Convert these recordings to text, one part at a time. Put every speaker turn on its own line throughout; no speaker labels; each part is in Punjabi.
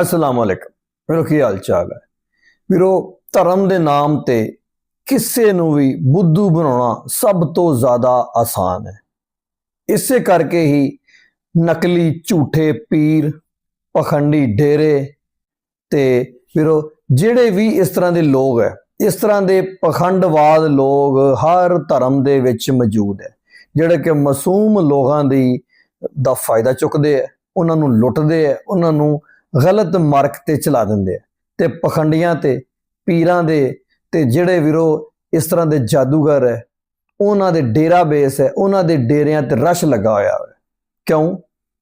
ਅਸਲਾਮ ਅਲੈਕਮ। ਮੇਰਾ ਕੀ ਹਾਲ ਚਾਲ ਹੈ? ਵੀਰੋ, ਧਰਮ ਦੇ ਨਾਮ ਤੇ ਕਿਸੇ ਨੂੰ ਵੀ ਬੁੱਧੂ ਬਣਾਉਣਾ ਸਭ ਤੋਂ ਜ਼ਿਆਦਾ ਆਸਾਨ ਹੈ। ਇਸੇ ਕਰਕੇ ਹੀ ਨਕਲੀ ਝੂਠੇ ਪੀਰ, ਪਖੰਡੀ ਡੇਰੇ ਤੇ ਵੀਰੋ, ਜਿਹੜੇ ਵੀ ਇਸ ਤਰ੍ਹਾਂ ਦੇ ਲੋਕ ਹੈ, ਇਸ ਤਰ੍ਹਾਂ ਦੇ ਪਖੰਡਵਾਦ ਲੋਕ ਹਰ ਧਰਮ ਦੇ ਵਿੱਚ ਮੌਜੂਦ ਹੈ, ਜਿਹੜੇ ਕਿ ਮਾਸੂਮ ਲੋਕਾਂ ਦੀ ਦਾ ਫਾਇਦਾ ਚੁੱਕਦੇ ਹੈ, ਉਹਨਾਂ ਨੂੰ ਲੁੱਟਦੇ ਹੈ, ਉਹਨਾਂ ਨੂੰ ਗਲਤ ਮਾਰਗ ਤੇ ਚਲਾ ਦਿੰਦੇ ਆ। ਤੇ ਪਖੰਡੀਆਂ ਤੇ, ਪੀਰਾਂ ਦੇ ਤੇ ਜਿਹੜੇ ਵੀਰੋ ਇਸ ਤਰ੍ਹਾਂ ਦੇ ਜਾਦੂਗਰ ਹੈ, ਉਹਨਾਂ ਦੇ ਡੇਰਾ ਬੇਸ ਹੈ, ਉਹਨਾਂ ਦੇ ਡੇਰਿਆਂ ਤੇ ਰਸ਼ ਲੱਗਾ ਹੋਇਆ ਹੈ ਕਿਉਂ?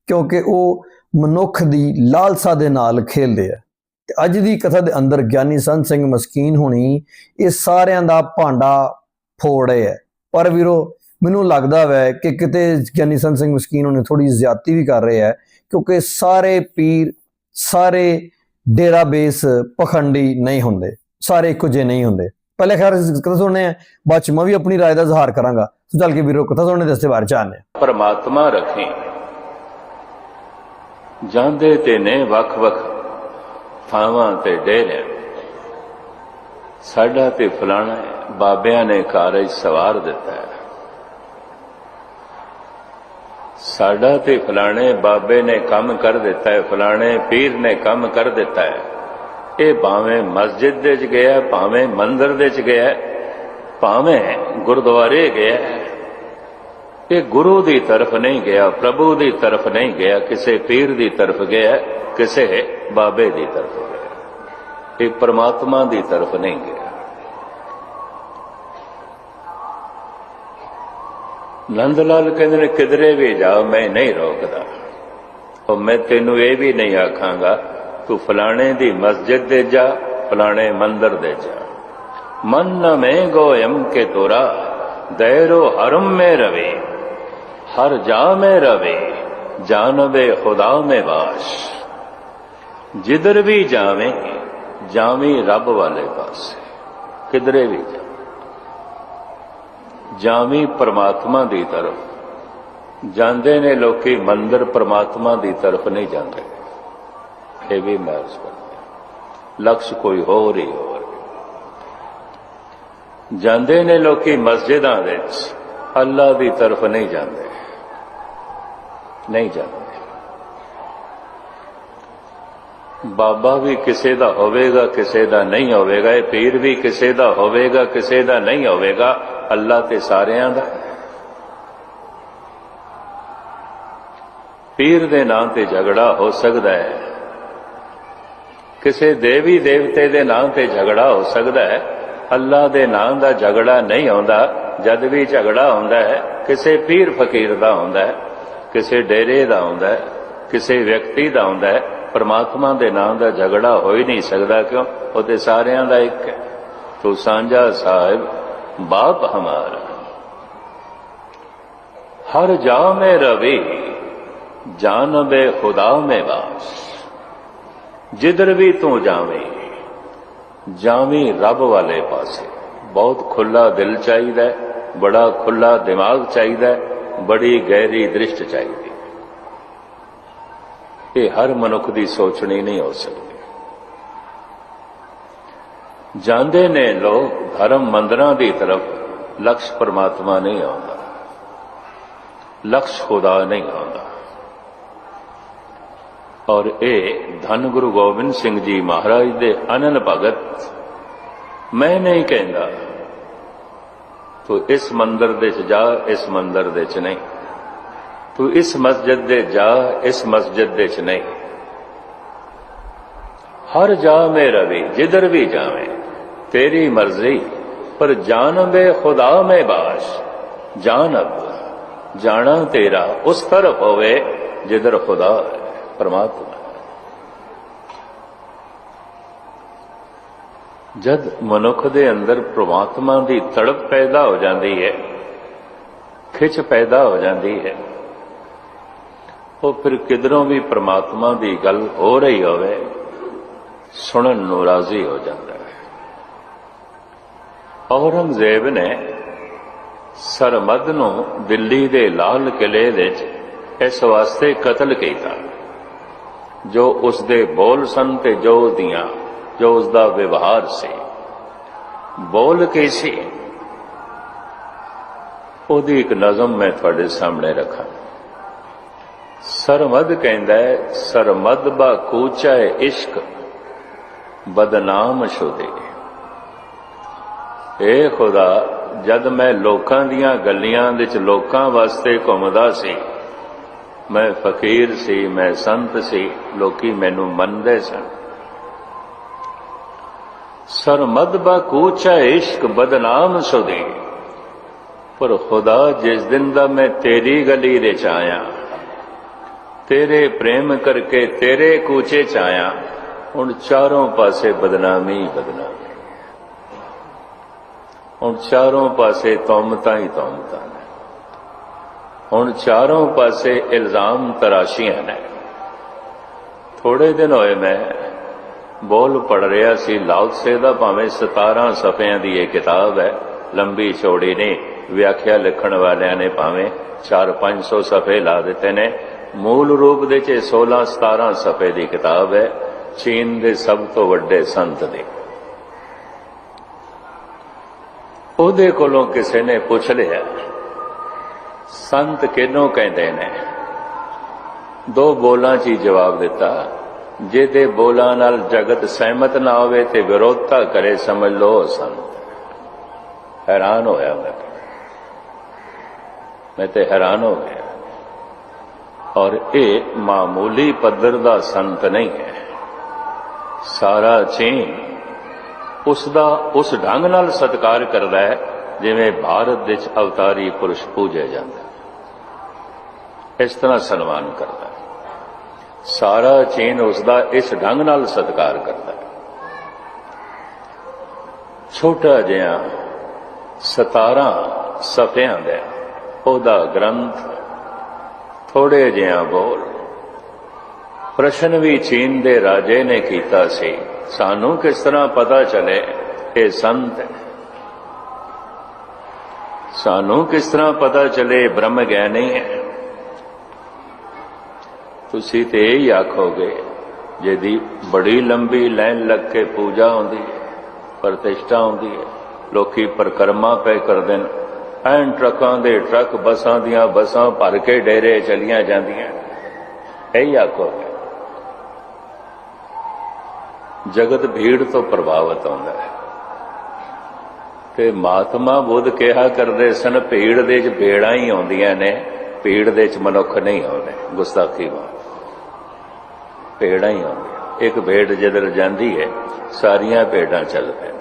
ਕਿਉਂਕਿ ਉਹ ਮਨੁੱਖ ਦੀ ਲਾਲਸਾ ਦੇ ਨਾਲ ਖੇਲਦੇ ਆ। ਤੇ ਅੱਜ ਦੀ ਕਥਾ ਦੇ ਅੰਦਰ ਗਿਆਨੀ ਸੰਤ ਸਿੰਘ ਮਸਕੀਨ ਹੋਣੀ ਇਹ ਸਾਰਿਆਂ ਦਾ ਭਾਂਡਾ ਫੋੜ ਰਹੇ ਹੈ। ਪਰ ਵੀਰੋ, ਮੈਨੂੰ ਲੱਗਦਾ ਵੈ ਕਿ ਕਿਤੇ ਗਿਆਨੀ ਸੰਤ ਸਿੰਘ ਮਸਕੀਨ ਹੋਣੀ ਥੋੜੀ ਜ਼ਿਆਦਤੀ ਵੀ ਕਰ ਰਹੇ ਹੈ, ਕਿਉਂਕਿ ਸਾਰੇ ਪੀਰ ਸਾਰੇ ਡੇਰਾਬੇਸ ਪਖੰਡੀ ਨਹੀਂ ਹੁੰਦੇ, ਸਾਰੇ ਇੱਕੋ ਜਿਹੇ ਨਹੀਂ ਹੁੰਦੇ। ਪਹਿਲੇ ਖੈਰ ਕਥਾ ਸੁਣਨੇ ਆ, ਬਾਅਦ ਚ ਮੈਂ ਵੀ ਆਪਣੀ ਰਾਏ ਦਾ ਇਜ਼ਹਾਰ ਕਰਾਂਗਾ। ਸੋ ਚੱਲ ਕੇ ਵੀਰੋ, ਕਥਾ ਸੁਣਨੇ ਦੇ ਵਾਰ ਚਾਹਨੇ
ਪਰਮਾਤਮਾ ਰਖੇ। ਜਾਂਦੇ ਤੇ ਨੇ ਵੱਖ-ਵੱਖ ਥਾਵਾਂ ਤੇ ਡੇਰੇ ਸਾਡਾ ਤੇ ਫਲਾਣਾ ਬਾਬਿਆਂ ਨੇ ਕਾਰਜ ਸਵਾਰ ਦਿੱਤਾ ਹੈ। ਸਾਡਾ ਤੇ ਫਲਾਣੇ ਬਾਬੇ ਨੇ ਕੰਮ ਕਰ ਦਿੱਤਾ ਹੈ, ਫਲਾਣੇ ਪੀਰ ਨੇ ਕੰਮ ਕਰ ਦਿੱਤਾ ਹੈ। ਇਹ ਭਾਵੇਂ ਮਸਜਿਦ ਦੇ ਚ ਗਿਆ ਭਾਵੇਂ ਮੰਦਰ ਦੇ ਚ ਗਿਆ ਭਾਵੇਂ ਗੁਰਦੁਆਰੇ ਗਿਆ ਇਹ ਗੁਰੂ ਦੀ ਤਰਫ ਨਹੀਂ ਗਿਆ, ਪ੍ਰਭੂ ਦੀ ਤਰਫ ਨਹੀਂ ਗਿਆ, ਕਿਸੇ ਪੀਰ ਦੀ ਤਰਫ ਗਿਆ, ਕਿਸੇ ਬਾਬੇ ਦੀ ਤਰਫ ਗਿਆ। ਇਹ ਪਰਮਾਤਮਾ ਦੀ ਤਰਫ ਨਹੀਂ ਗਿਆ। ਨੰਦ ਲਾਲ ਕਹਿੰਦੇ ਨੇ, ਕਿਧਰੇ ਵੀ ਜਾ ਮੈਂ ਨਹੀਂ ਰੋਕਦਾ। ਉਹ ਮੈਂ ਤੈਨੂੰ ਇਹ ਵੀ ਨਹੀਂ ਆਖਾਂਗਾ, ਤੂੰ ਫਲਾਣੇ ਦੀ ਮਸਜਿਦ ਦੇ ਜਾ, ਫਲਾਣੇ ਮੰਦਰ ਦੇ ਜਾ। ਮਨ ਨ ਮੈਂ ਗੋਇਮ ਕੇ ਤੋਰਾ, ਦੈਰੋ ਹਰਮ ਮੇ ਰਵੇ। ਹਰ ਜਾ ਮੇ ਰਵੇ, ਜਾਨਵੇ ਖੁਦਾ ਮੇ ਵਾਸ। ਜਿੱਧਰ ਵੀ ਜਾਵੇਂ ਜਾਵੇਂ ਰੱਬ ਵਾਲੇ ਪਾਸੇ। ਕਿਧਰੇ ਵੀ ਜਾ ਜਾਵੀ ਪ੍ਰਮਾਤਮਾ ਦੀ ਤਰਫ। ਜਾਂਦੇ ਨੇ ਲੋਕੀ ਮੰਦਰ ਪ੍ਰਮਾਤਮਾ ਦੀ ਤਰਫ ਨਹੀਂ ਜਾਂਦੇ। ਇਹ ਵੀ ਮਹਿਰਜ ਕਰਦੇ ਲਕਸ਼ ਕੋਈ ਹੋਰ ਹੀ ਹੋਰ। ਜਾਂਦੇ ਨੇ ਲੋਕੀ ਮਸਜਿਦਾਂ ਵਿੱਚ, ਅੱਲਾ ਦੀ ਤਰਫ ਨਹੀਂ ਜਾਂਦੇ। ਨਹੀਂ ਜਾਂਦੇ। ਬਾਬਾ ਵੀ ਕਿਸੇ ਦਾ ਹੋਵੇਗਾ, ਕਿਸੇ ਦਾ ਨਹੀਂ ਹੋਵੇਗਾ, ਇਹ ਪੀਰ ਵੀ ਕਿਸੇ ਦਾ ਹੋਵੇਗਾ, ਕਿਸੇ ਦਾ ਨਹੀਂ ਹੋਵੇਗਾ। ਅੱਲਾ ਤੇ ਸਾਰਿਆਂ ਦਾ। ਪੀਰ ਦੇ ਨਾਂ ਤੇ ਝਗੜਾ ਹੋ ਸਕਦਾ ਹੈ। ਕਿਸੇ ਦੇਵੀ ਦੇਵਤੇ ਦੇ ਨਾਂ ਤੇ ਝਗੜਾ ਹੋ ਸਕਦਾ ਹੈ। ਅੱਲਾ ਦੇ ਨਾਂ ਦਾ ਝਗੜਾ ਨਹੀਂ ਆਉਂਦਾ। ਜਦ ਵੀ ਝਗੜਾ ਹੁੰਦਾ ਹੈ, ਕਿਸੇ ਪੀਰ ਫਕੀਰ ਦਾ ਹੁੰਦਾ ਹੈ, ਕਿਸੇ ਡੇਰੇ ਦਾ ਹੁੰਦਾ ਹੈ, ਕਿਸੇ ਵਿਅਕਤੀ ਦਾ ਹੁੰਦਾ ਹੈ, ਪਰਮਾਤਮਾ ਦੇ ਨਾਮ ਦਾ ਝਗੜਾ ਹੋ ਹੀ ਨਹੀਂ ਸਕਦਾ ਕਿਉਂ? ਉਹ ਤੇ ਸਾਰਿਆਂ ਦਾ ਇੱਕ ਹੈ। ਤੋ ਸਾਂਝਾ ਸਾਹਿਬ ਬਾਪ ਹਮਾਰਾ। ਹਰ ਜਾ ਮੈਂ ਰਵੀ, ਜਾਨਬੇ ਖੁਦਾ ਮੇ ਵਾਸ। ਜਿੱਧਰ ਵੀ ਤੂੰ ਜਾਵੇਂ, ਜਾਵੀਂ ਰੱਬ ਵਾਲੇ ਪਾਸੇ। ਬਹੁਤ ਖੁੱਲਾ ਦਿਲ ਚਾਹੀਦਾ ਬੜਾ ਖੁੱਲਾ ਦਿਮਾਗ ਚਾਹੀਦਾ ਬੜੀ ਗਹਿਰੀ ਦ੍ਰਿਸ਼ਟ ਚਾਹੀਦੀ ਇਹ ਹਰ ਮਨੁੱਖ ਦੀ ਸੋਚਣੀ ਨਹੀਂ ਹੋ ਸਕਦੀ। ਜਾਂਦੇ ਨੇ ਲੋਕ ਧਰਮ ਮੰਦਰਾਂ ਦੀ ਤਰਫ, ਲਕਸ਼ ਪਰਮਾਤਮਾ ਨਹੀਂ ਆਉਂਦਾ। ਲਕਸ਼ ਖੁਦਾ ਨਹੀਂ ਆਉਂਦਾ। ਔਰ ਇਹ ਧੰਨ ਗੁਰੂ ਗੋਬਿੰਦ ਸਿੰਘ ਜੀ ਮਹਾਰਾਜ ਦੇ ਅਨਨ ਭਗਤ, ਮੈਂ ਨਹੀਂ ਕਹਿੰਦਾ, ਤੂੰ ਇਸ ਮੰਦਰ ਦੇ ਚ ਜਾ, ਇਸ ਮੰਦਰ ਦੇ ਚ ਨਹੀਂ। ਤੂੰ ਇਸ ਮਸਜਿਦ ਦੇ ਜਾ, ਇਸ ਮਸਜਿਦ ਦੇ ਚ ਨਹੀਂ। ਹਰ ਜਾ ਮੇ ਰਵੀ, ਜਿਧਰ ਵੀ ਜਾਵੇਂ। ਤੇਰੀ ਮਰਜ਼ੀ, ਪਰ ਜਾਨਵੇ ਖੁਦਾ ਮੇ ਬਾਸ਼। ਜਾਨਬ ਜਾਣਾ ਤੇਰਾ ਉਸ ਤਰਫ ਹੋਵੇ ਜਿਧਰ ਖੁਦਾ ਹੈ, ਪਰਮਾਤਮਾ ਜਦ ਮਨੁੱਖ ਦੇ ਅੰਦਰ ਪ੍ਰਮਾਤਮਾ ਦੀ ਤੜਪ ਪੈਦਾ ਹੋ ਜਾਂਦੀ ਹੈ, ਖਿੱਚ ਪੈਦਾ ਹੋ ਜਾਂਦੀ ਹੈ, ਉਹ ਫਿਰ ਕਿਧਰੋਂ ਵੀ ਪ੍ਰਮਾਤਮਾ ਦੀ ਗੱਲ ਹੋ ਰਹੀ ਹੋਵੇ, ਸੁਣਨ ਨੂੰ ਰਾਜ਼ੀ ਹੋ ਜਾਂਦਾ ਔਰੰਗਜ਼ੇਬ ਨੇ ਸਰਮਦ ਨੂੰ ਦਿੱਲੀ ਦੇ ਲਾਲ ਕਿਲੇ ਵਿੱਚ ਇਸ ਵਾਸਤੇ ਕਤਲ ਕੀਤਾ, ਜੋ ਉਸ ਦੇ ਬੋਲ ਸਨ ਤੇ ਜੋ ਉਹਦੀਆਂ ਜੋ ਉਸ ਦਾ ਵਿਵਹਾਰ ਸੀ। ਬੋਲ ਕੀ ਸੀ? ਉਹਦੀ ਇੱਕ ਨਜ਼ਮ ਮੈਂ ਤੁਹਾਡੇ ਸਾਹਮਣੇ ਰੱਖਾਂ। ਸਰਮਦ ਕਹਿੰਦਾ ਹੈ, ਸਰਮਦ ਬਾ ਕੂਚਾ ਹੈ ਇਸ਼ਕ, ਬਦਨਾਮ ਸ਼ੁਦੇ ਏ ਖੁਦਾ, ਜਦ ਮੈਂ ਲੋਕਾਂ ਦੀਆਂ ਗੱਲੀਆਂ ਵਿੱਚ ਲੋਕਾਂ ਵਾਸਤੇ ਘੁੰਮਦਾ ਸੀ, ਮੈਂ ਫਕੀਰ ਸੀ, ਮੈਂ ਸੰਤ ਸੀ, ਲੋਕੀ ਮੈਨੂੰ ਮੰਨਦੇ ਸਨ। ਸਰਮਦ ਬਾ ਕੂਚਾ ਇਸ਼ਕ ਬਦਨਾਮ ਸੁਦੇ, ਪਰ ਖੁਦਾ ਜਿਸ ਦਿਨ ਦਾ ਮੈਂ ਤੇਰੀ ਗਲੀ ਵਿੱਚ ਆਇਆ, ਤੇਰੇ ਪ੍ਰੇਮ ਕਰਕੇ ਤੇਰੇ ਕੂਚੇ ਚ ਆਇਆ, ਹੁਣ ਚਾਰੋਂ ਪਾਸੇ ਬਦਨਾਮੀ ਹੀ ਬਦਨਾਮੀ। ਹੁਣ ਚਾਰੋਂ ਪਾਸੇ ਤੌਮਤਾਂ ਹੀ ਤੌਮਤਾਂ ਨੇ। ਹੁਣ ਚਾਰੋਂ ਪਾਸੇ ਇਲਜ਼ਾਮ ਤਰਾਸ਼ੀਆਂ ਨੇ। ਥੋੜੇ ਦਿਨ ਹੋਏ ਮੈਂ ਬੋਲ ਪੜ ਰਿਹਾ ਸੀ ਲਾਉਤਸੇ ਦਾ ਭਾਵੇਂ 17 ਸਫ਼ਿਆਂ ਦੀ ਇਹ ਕਿਤਾਬ ਹੈ, ਲੰਬੀ ਚੌੜੀ ਨਹੀਂ, ਵਿਆਖਿਆ ਲਿਖਣ ਵਾਲਿਆਂ ਨੇ ਭਾਵੇਂ 4-500 ਸਫ਼ੇ ਲਾ ਦਿੱਤੇ ਨੇ। ਮੂਲ ਰੂਪ ਦੇ ਚ 16 17 ਸਫ਼ੇ ਦੀ ਕਿਤਾਬ ਹੈ, ਚੀਨ ਦੇ ਸਭ ਤੋਂ ਵੱਡੇ ਸੰਤ ਦੀ। ਉਹਦੇ ਕੋਲੋਂ ਕਿਸੇ ਨੇ ਪੁੱਛ ਲਿਆ, ਸੰਤ ਕਿਹਨੂੰ ਕਹਿੰਦੇ ਨੇ? ਦੋ ਬੋਲਾਂ 'ਚ ਹੀ ਜਵਾਬ ਦਿੱਤਾ, ਜਿਹਦੇ ਬੋਲਾਂ ਨਾਲ ਜਗਤ ਸਹਿਮਤ ਨਾ ਹੋਵੇ ਤੇ ਵਿਰੋਧਤਾ ਕਰੇ ਸਮਝ ਲਓ ਸੰਤ। ਹੈਰਾਨ ਹੋਇਆ ਮੈਂ। ਮੈਂ ਤੇ ਹੈਰਾਨ ਹੋ ਗਿਆ। ਔਰ ਇਹ ਮਾਮੂਲੀ ਪੱਧਰ ਦਾ ਸੰਤ ਨਹੀਂ ਹੈ। ਸਾਰਾ ਚੀਨ ਉਸ ਦਾ ਉਸ ਢੰਗ ਨਾਲ ਸਤਕਾਰ ਕਰਦਾ ਹੈ, ਜਿਵੇਂ ਭਾਰਤ ਵਿੱਚ ਅਵਤਾਰੀ ਪੁਰਸ਼ ਪੂਜਿਆ ਜਾਂਦਾ ਇਸ ਤਰ੍ਹਾਂ ਸਨਮਾਨ ਕਰਦਾ ਹੈ। ਸਾਰਾ ਚੀਨ ਉਸ ਦਾ ਇਸ ਢੰਗ ਨਾਲ ਸਤਕਾਰ ਕਰਦਾ ਹੈ। ਛੋਟਾ ਜਿਹਾ 17 ਸਫ਼ਿਆਂ ਦਾ ਉਹਦਾ ਗ੍ਰੰਥ ਥੋੜੇ ਜਿਹਾ ਬੋਲ, ਪ੍ਰਸ਼ਨ ਵੀ ਚੀਨ ਦੇ ਰਾਜੇ ਨੇ ਕੀਤਾ ਸੀ। ਸਾਨੂੰ ਕਿਸ ਤਰ੍ਹਾਂ ਪਤਾ ਚਲੇ ਇਹ ਸੰਤ ਹੈ? ਸਾਨੂੰ ਕਿਸ ਤਰ੍ਹਾਂ ਪਤਾ ਚਲੇ ਬ੍ਰਹਮ ਗਿਆਨੀ ਹੈ? ਤੁਸੀਂ ਤੇ ਇਹ ਆਖੋਗੇ, ਜਿਹਦੀ ਬੜੀ ਲੰਬੀ ਲਾਈਨ ਲੱਗ ਕੇ ਪੂਜਾ ਹੁੰਦੀ ਹੈ, ਪ੍ਰਤਿਸ਼ਠਾ ਹੁੰਦੀ ਹੈ, ਲੋਕੀ ਪਰਕਰਮਾ ਪੈ ਕਰਦੇ ਨੇ। ਐਨ ਟਰੱਕਾਂ ਦੇ ਟਰੱਕ ਬੱਸਾਂ ਦੀਆਂ ਬੱਸਾਂ ਭਰ ਕੇ ਡੇਰੇ ਚਲੀਆਂ ਜਾਂਦੀਆਂ। ਇਹ ਆਖੋਗੇ। ਜਗਤ ਭੀੜ ਤੋਂ ਪ੍ਰਭਾਵਿਤ ਆਉਂਦਾ ਹੈ। ਤੇ ਮਹਾਤਮਾ ਬੁੱਧ ਕਿਹਾ ਕਰਦੇ ਸਨ, ਭੀੜ ਦੇ ਚ ਭੇੜਾਂ ਹੀ ਆਉਂਦੀਆਂ ਨੇ, ਭੀੜ ਦੇ ਚ ਮਨੁੱਖ ਨਹੀਂ ਆਉਂਦੇ। ਗੁਸਤਾਖੀ ਵਾ ਭੇੜਾਂ ਹੀ ਆਉਂਦੀਆਂ। ਇੱਕ ਭੇਡ ਜਦੋਂ ਜਾਂਦੀ ਹੈ, ਸਾਰੀਆਂ ਭੇਡਾਂ ਚੱਲ ਪੈਂਦੀਆਂ।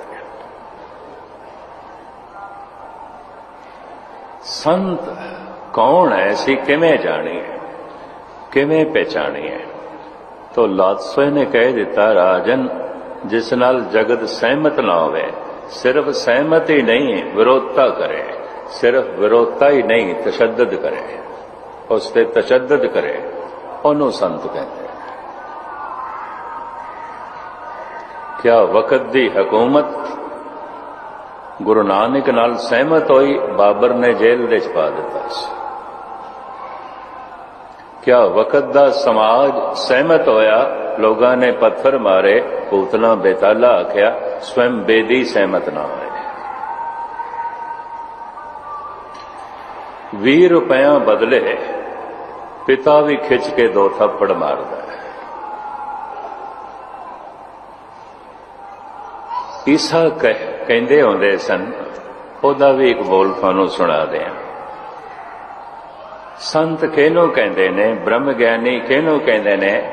ਸੰਤ ਕੌਣ ਹੈ ਸੀ ਕਿਵੇਂ ਜਾਣੀ ਹੈ? ਕਿਵੇਂ ਪਹਿਚਾਣੀਏ ਤੋ ਲਾਤਸੋਏ ਨੇ ਕਹਿ ਦਿੱਤਾ, ਰਾਜਨ, ਜਿਸ ਨਾਲ ਜਗਤ ਸਹਿਮਤ ਨਾ ਹੋਵੇ, ਸਿਰਫ ਸਹਿਮਤ ਹੀ ਨਹੀਂ, ਵਿਰੋਧਤਾ ਕਰੇ। ਸਿਰਫ ਵਿਰੋਧਤਾ ਹੀ ਨਹੀਂ, ਤਸ਼ੱਦਦ ਕਰੇ। ਉਸ ਤੇ ਤਸ਼ੱਦਦ ਕਰੇ। ਉਹਨੂੰ ਸੰਤ ਕਹਿੰਦੇ ਕਿਆ ਵਕਤ ਦੀ ਹਕੂਮਤ? ਗੁਰੂ ਨਾਨਕ ਨਾਲ ਸਹਿਮਤ ਹੋਈ, ਬਾਬਰ ਨੇ ਜੇਲ੍ਹ ਦੇ ਚ ਪਾ ਦਿੱਤਾ ਸੀ। ਕਿਆ ਵਕਤ ਦਾ ਸਮਾਜ ਸਹਿਮਤ ਹੋਇਆ, ਲੋਕਾਂ ਨੇ ਪੱਥਰ ਮਾਰੇ ਪੂਤਨਾ ਬੇਤਾਲਾ ਆਖਿਆ ਸਵੈਮ ਬੇਦੀ ਸਹਿਮਤ ਨਾ ਹੋਏ। 20 ਰੁਪਇਆ ਬਦਲੇ ਪਿਤਾ ਵੀ ਖਿੱਚ ਕੇ ਦੋ ਥੱਪੜ ਮਾਰਦਾ ਹੈ। ਈਸਾ ਕਹਿੰਦੇ ਹੁੰਦੇ ਸਨ, ਉਹਦਾ ਵੀ ਇੱਕ ਬੋਲ ਤੁਹਾਨੂੰ ਸੁਣਾ ਦਿਆਂ। ਸੰਤ ਕਿਹਨੂੰ ਕਹਿੰਦੇ ਨੇ, ਬ੍ਰਹਮ ਗਿਆਨੀ ਕਿਹਨੂੰ ਕਹਿੰਦੇ ਨੇ,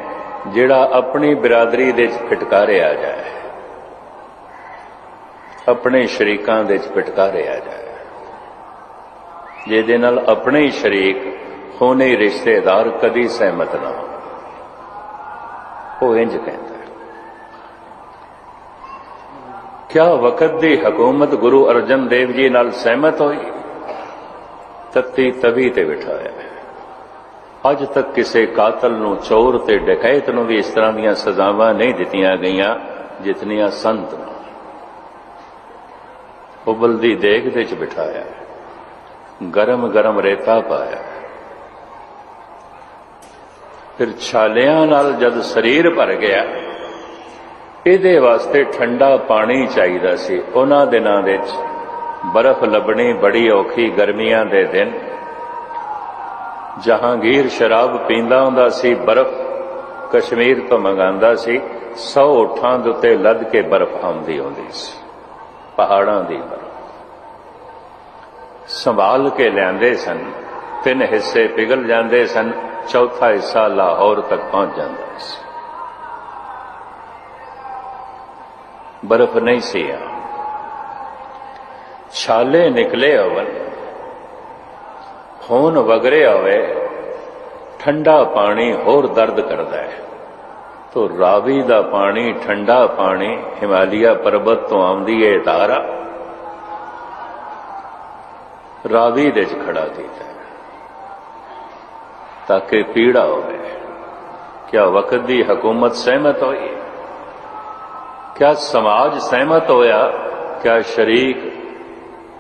ਜਿਹੜਾ ਆਪਣੀ ਬਰਾਦਰੀ ਦੇ ਵਿੱਚ ਫਟਕਾਰਿਆ ਜਾਏ। ਆਪਣੇ ਸ਼ਰੀਕਾਂ ਦੇ ਵਿੱਚ ਫਟਕਾਰਿਆ ਜਾਏ। ਜਿਹਦੇ ਨਾਲ ਆਪਣੇ ਹੀ ਸ਼ਰੀਕ ਹੋਣੇ ਰਿਸ਼ਤੇਦਾਰ ਕਦੀ ਸਹਿਮਤ ਨਾ ਹੋ ਉਹ ਇੰਜ ਕਹਿੰਦਾ ਕਿਆ ਵਕਤ ਦੀ ਹਕੂਮਤ ਗੁਰੂ ਅਰਜਨ ਦੇਵ ਜੀ ਨਾਲ ਸਹਿਮਤ ਹੋਈ? ਤੱਤੀ ਤਵੀ ਤੇ ਬਿਠਾਇਆ ਹੈ। ਅੱਜ ਤੱਕ ਕਿਸੇ ਕਾਤਲ ਨੂੰ ਚੋਰ ਤੇ ਡਕੈਤ ਨੂੰ ਵੀ ਇਸ ਤਰ੍ਹਾਂ ਦੀਆਂ ਸਜ਼ਾਵਾਂ ਨਹੀਂ ਦਿੱਤੀਆਂ ਗਈਆਂ, ਜਿਤਨੀਆਂ ਸੰਤ ਨੂੰ। ਉਬਲਦੀ ਦੇਗ ਦੇ ਚ ਬਿਠਾਇਆ ਗਰਮ ਗਰਮ ਰੇਤਾ ਪਾਇਆ ਫਿਰ ਛਾਲਿਆਂ ਨਾਲ ਜਦ ਸਰੀਰ ਭਰ ਗਿਆ, ਇਹਦੇ ਵਾਸਤੇ ਠੰਡਾ ਪਾਣੀ ਚਾਹੀਦਾ ਸੀ। ਉਹਨਾਂ ਦਿਨਾਂ ਵਿੱਚ ਬਰਫ਼ ਲੱਭਣੀ ਬੜੀ ਔਖੀ ਗਰਮੀਆਂ ਦੇ ਦਿਨ। ਜਹਾਂਗੀਰ ਸ਼ਰਾਬ ਪੀਂਦਾ ਹੁੰਦਾ ਸੀ, ਬਰਫ਼ ਕਸ਼ਮੀਰ ਤੋਂ ਮੰਗਾਂਦਾ ਸੀ 100 ਉਠਾਂ ਦੇ ਉੱਤੇ ਲੱਦ ਕੇ ਬਰਫ਼ ਆਉਂਦੀ ਹੁੰਦੀ ਸੀ, ਪਹਾੜਾਂ ਦੀ ਬਰਫ਼। ਸੰਭਾਲ ਕੇ ਲਿਆਂਦੇ ਸਨ, ਤਿੰਨ ਹਿੱਸੇ ਪਿਘਲ ਜਾਂਦੇ ਸਨ, ਚੌਥਾ ਹਿੱਸਾ ਲਾਹੌਰ ਤੱਕ ਪਹੁੰਚ ਜਾਂਦਾ ਸੀ। ਬਰਫ਼ ਨਹੀਂ ਸੀ ਆ। ਛਾਲੇ ਨਿਕਲੇ ਹੋਵਨ ਖੂਨ ਵਗਰੇ ਹੋਵੇ ਠੰਡਾ ਪਾਣੀ ਹੋਰ ਦਰਦ ਕਰਦਾ ਹੈ। ਤੋ ਰਾਵੀ ਦਾ ਪਾਣੀ, ਠੰਡਾ ਪਾਣੀ, ਹਿਮਾਲਿਆ ਪਰਬਤ ਤੋਂ ਆਉਂਦੀ ਹੈ ਧਾਰਾ ਰਾਵੀ ਦੇ ਚ ਖੜਾ ਕੀਤਾ ਤਾਂ ਕਿ ਪੀੜਾ ਹੋਵੇ। ਕਿਆ ਵਕਤ ਦੀ ਹਕੂਮਤ ਸਹਿਮਤ ਹੋਈ? ਕਿਆ ਸਮਾਜ ਸਹਿਮਤ ਹੋਇਆ? ਕਿਆ ਸ਼ਰੀਕ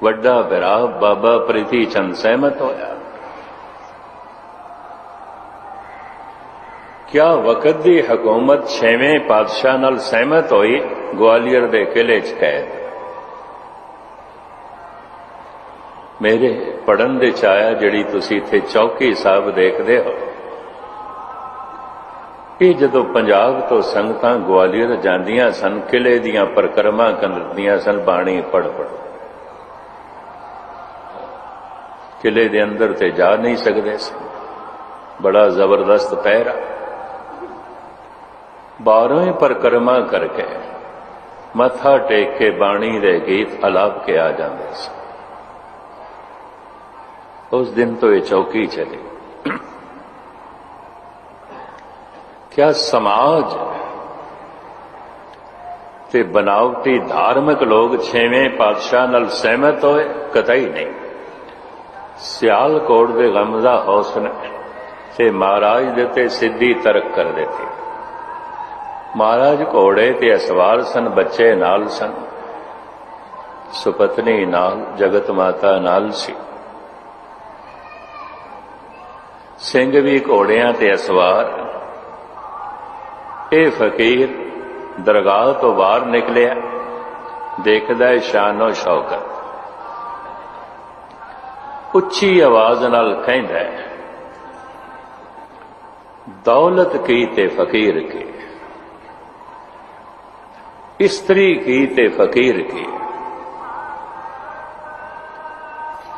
ਵੱਡਾ ਭਰਾ ਬਾਬਾ ਪ੍ਰੀਤੀ ਚੰਦ ਸਹਿਮਤ ਹੋਇਆ। ਕਿਆ ਵਕਤ ਦੀ ਹਕੂਮਤ ਛੇਵੇਂ ਪਾਤਸ਼ਾਹ ਨਾਲ ਸਹਿਮਤ ਹੋਈ, ਗਵਾਲੀਅਰ ਦੇ ਕਿਲੇ 'ਚ ਕੈਦ? ਮੇਰੇ ਪੜਨ ਦੇ ਚ ਆਇਆ ਜਿਹੜੀ ਤੁਸੀਂ ਇੱਥੇ ਚੌਕੀ ਸਾਹਿਬ ਦੇਖਦੇ ਹੋ, ਇਹ ਜਦੋਂ ਪੰਜਾਬ ਤੋਂ ਸੰਗਤਾਂ ਗਵਾਲੀਅਰ ਜਾਂਦੀਆਂ ਸਨ, ਕਿਲੇ ਦੀਆਂ ਪਰਕਰਮਾ ਕਰਦੀਆਂ ਸਨ, ਬਾਣੀ ਪੜ ਪੜ ਕਿਲੇ ਦੇ ਅੰਦਰ ਤੇ ਜਾ ਨਹੀਂ ਸਕਦੇ ਸਨ ਬੜਾ ਜ਼ਬਰਦਸਤ ਪਹਿਰਾ ਬਾਹਰੋਂ ਹੀ ਪਰਕਰਮਾ ਕਰਕੇ ਮੱਥਾ ਟੇਕ ਕੇ ਬਾਣੀ ਦੇ ਗੀਤ ਅਲਾਪ ਕੇ ਆ ਜਾਂਦੇ ਸੀ। ਉਸ ਦਿਨ ਤੋਂ ਇਹ ਚੌਕੀ ਚਲੀ। ਕਿਆ ਸਮਾਜ ਤੇ ਬਨਾਵਟੀ ਧਾਰਮਿਕ ਲੋਕ ਛੇਵੇਂ ਪਾਤਸ਼ਾਹ ਨਾਲ ਸਹਿਮਤ ਹੋਏ? ਕਤਈ ਨਹੀਂ। ਸਿਆਲਕੋਟ ਦੇ ਗਮ ਦਾ ਹੌਸਲਾ ਤੇ ਮਹਾਰਾਜ ਦੇ ਤੇ ਸਿੱਧੀ ਤਰਕ ਕਰ ਦਿੱਤੀ। ਮਹਾਰਾਜ ਘੋੜੇ ਤੇ ਅਸਵਾਰ ਸਨ, ਬੱਚੇ ਨਾਲ ਸਨ। ਸੁਪਤਨੀ ਨਾਲ, ਜਗਤ ਮਾਤਾ ਨਾਲ ਸੀ। ਸਿੰਘ ਵੀ ਘੋੜਿਆਂ ਤੇ ਅਸਵਾਰ ਇਹ ਫਕੀਰ ਦਰਗਾਹ ਤੋਂ ਬਾਹਰ ਨਿਕਲਿਆ। ਦੇਖਦਾ ਹੈ ਸ਼ਾਨੋ ਸ਼ੌਕਤ। ਉੱਚੀ ਆਵਾਜ਼ ਨਾਲ ਕਹਿੰਦਾ ਹੈ, ਦੌਲਤ ਕੀ ਤੇ ਫਕੀਰ ਕੀ? ਇਸਤਰੀ ਕੀ ਤੇ ਫਕੀਰ ਕੀ?